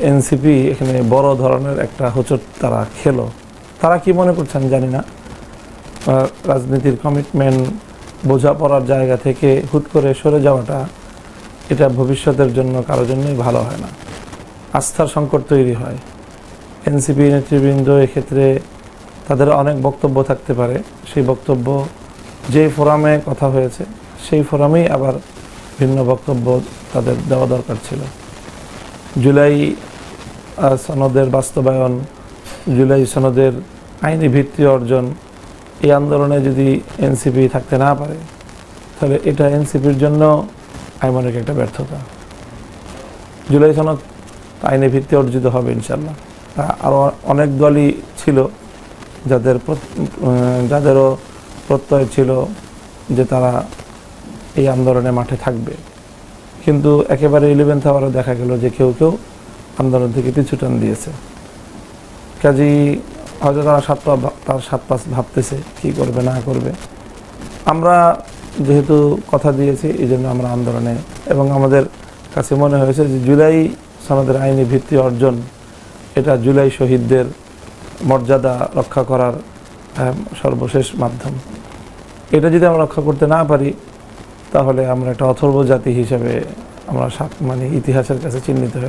NCP এখানে বড় ধরনের একটা হোচট তারা খেলো। তারা কি মনে করছেন? জানি না। রাজনীতির কমিটমেন্ট বোঝাপড়ার জায়গা থেকে হুট করে সরে যাওয়াটা এটা ভবিষ্যতের জন্য কারোর জন্যই ভালো হয় না। আস্থার সংকট তৈরি হয়। এনসিপি নেতৃবৃন্দ এক্ষেত্রে তাদের অনেক বক্তব্য থাকতে পারে। সেই বক্তব্য যে ফোরামে কথা হয়েছে, সেই ফোরামেই আবার ভিন্ন বক্তব্য তাদের দেওয়া দরকার ছিল। জুলাই সনদের বাস্তবায়ন, জুলাই সনদের আইনি ভিত্তি অর্জন, এই আন্দোলনে যদি এনসিপি থাকতে না পারে, তাহলে এটা এনসিপির জন্য আমি একটা ব্যর্থতা। জুলাই সনদ আইনি ভিত্তি অর্জিত হবে ইনশাল্লাহ আরও অনেক দলই ছিল যাদের যাদেরও প্রত্যয় ছিল যে তারা এই আন্দোলনে মাঠে থাকবে। কিন্তু একেবারে ইলেভেন্থ আওয়ারে দেখা গেল যে কেউ কেউ আন্দোলন থেকে পিছু টান দিয়েছে। কাজেই হয়তো তারা সাত পা তার সাত পাঁচ ভাবতেছে, কি করবে, না করবে। আমরা যেহেতু কথা দিয়েছি এই জন্য আমরা আন্দোলনে, এবং আমাদের কাছে মনে হয়েছে যে জুলাই সনদের আইনি ভিত্তি অর্জন, এটা জুলাই শহীদদের মর্যাদা রক্ষা করার সর্বশেষ মাধ্যম। এটা যদি আমরা রক্ষা করতে না পারি তাহলে আমরা একটা অথর্ব জাতি হিসেবে আমরা মানে ইতিহাসের কাছে চিহ্নিত হয়ে